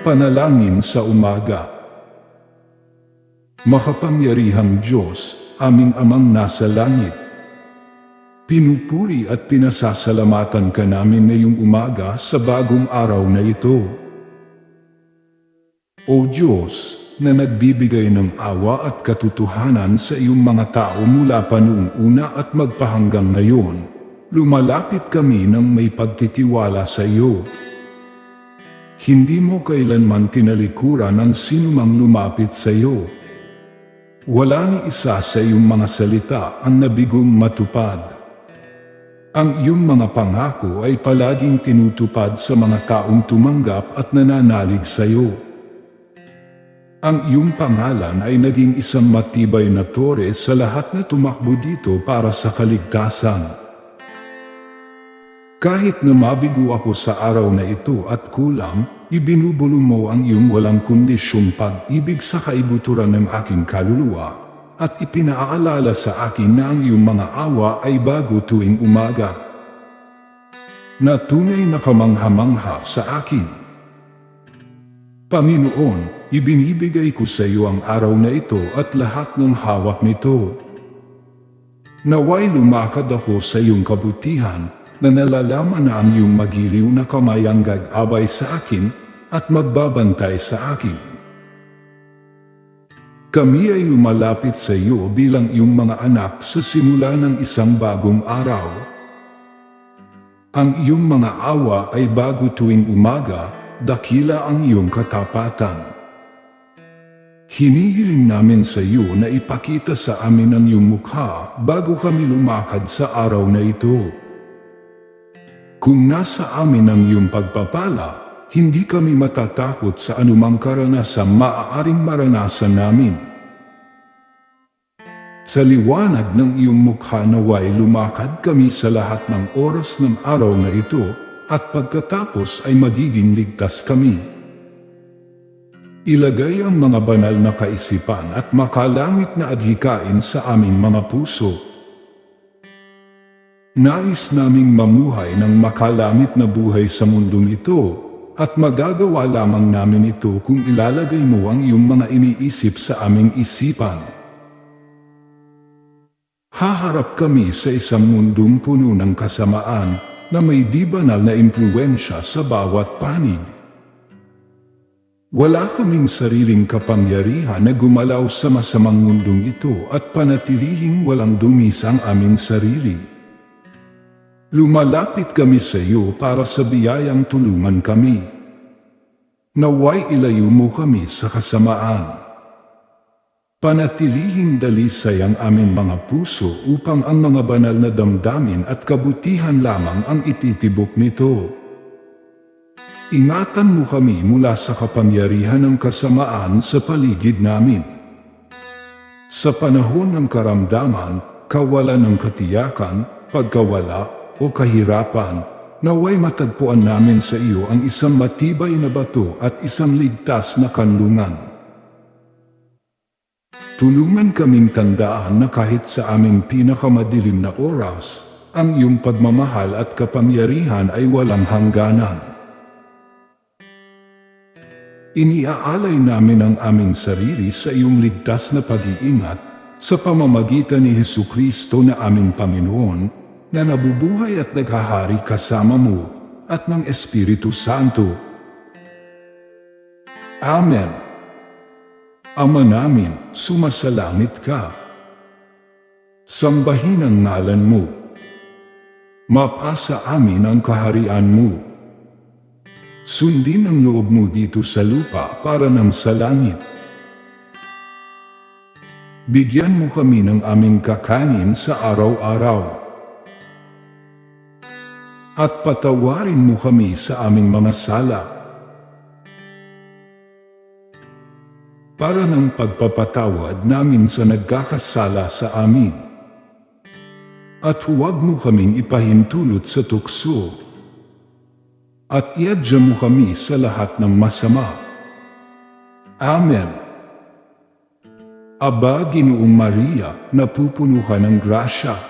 Panalangin sa umaga. Makapangyarihang Diyos, aming amang nasa langit. Pinupuri at pinasasalamatan ka namin ngayong umaga sa bagong araw na ito. O Diyos, na nagbibigay ng awa at katotohanan sa iyong mga tao mula pa noong una at magpahanggang ngayon, lumalapit kami ng may pagtitiwala sa iyo. Hindi mo kailanman tinalikuran ang sinumang lumapit sa iyo. Wala ni isa sa iyong mga salita ang nabigong matupad. Ang iyong mga pangako ay palaging tinutupad sa mga taong tumanggap at nananalig sa iyo. Ang iyong pangalan ay naging isang matibay na tore sa lahat na tumakbo dito para sa kaligtasan. Kahit na mabigo ako sa araw na ito at kulang, ibinubulong mo ang iyong walang kondisyong pag-ibig sa kaibuturan ng aking kaluluwa, at ipinaalala sa akin na ang iyong mga awa ay bago tuwing umaga. Na tunay na kamangha-mangha sa akin. Panginoon, ibinibigay ko sa iyo ang araw na ito at lahat ng hawak nito. Naway lumakad ako sa iyong kabutihan, na nalalaman na ang iyong magiliw na kamay ang gag-abay sa akin at magbabantay sa akin. Kami ay lumalapit sa iyo bilang iyong mga anak sa simula ng isang bagong araw. Ang iyong mga awa ay bago tuwing umaga, dakila ang iyong katapatan. Hinihiling namin sa iyo na ipakita sa amin ang iyong mukha bago kami lumakad sa araw na ito. Kung nasa amin ang iyong pagpapala, hindi kami matatakot sa anumang karanasang maaaring maranasan namin. Sa liwanag ng iyong mukha naway lumakad kami sa lahat ng oras ng araw na ito at pagkatapos ay magiging ligtas kami. Ilagay ang mga banal na kaisipan at makalangit na adhikain sa aming mga puso Nais naming mamuhay ng makalamit na buhay sa mundong ito, at magagawa lamang namin ito kung ilalagay mo ang iyong mga iniisip sa aming isipan. Haharap kami sa isang mundong puno ng kasamaan na may di banal na impluensya sa bawat panig. Wala kaming sariling kapangyarihan na gumalaw sa masamang mundong ito at panatilihing walang dumis ang aming sarili. Lumalapit kami sa iyo para sa biyayang tulungan kami. Naway ilayo mo kami sa kasamaan. Panatilihing dalisay ang aming mga puso upang ang mga banal na damdamin at kabutihan lamang ang ititibok nito. Ingatan mo kami mula sa kapangyarihan ng kasamaan sa paligid namin. Sa panahon ng karamdaman, kawalan ng katiyakan, pagkawala, o kahirapan, naway matagpuan namin sa iyo ang isang matibay na bato at isang ligtas na kanlungan. Tulungan kaming tandaan na kahit sa aming pinakamadilim na oras, ang iyong pagmamahal at kapangyarihan ay walang hangganan. Iniaalay namin ang aming sarili sa iyong ligtas na pag-iingat sa pamamagitan ni Hesu Kristo na aming Panginoon na nabubuhay at naghahari kasama mo at ng Espiritu Santo. Amen. Ama namin, sumasalangit ka. Sambahin ang ngalan mo. Mapasa amin ang kaharian mo. Sundin ang loob mo dito sa lupa para ng sa langit. Bigyan mo kami ng aming kakanin sa araw-araw at patawarin mo kami sa aming mga sala. Para ng pagpapatawad namin sa nagkakasala sa amin. At huwag mo kaming ipahintulot sa tukso. At iadya mo kami sa lahat ng masama. Amen. Aba, Ginoong Maria, napupuno ka ng grasya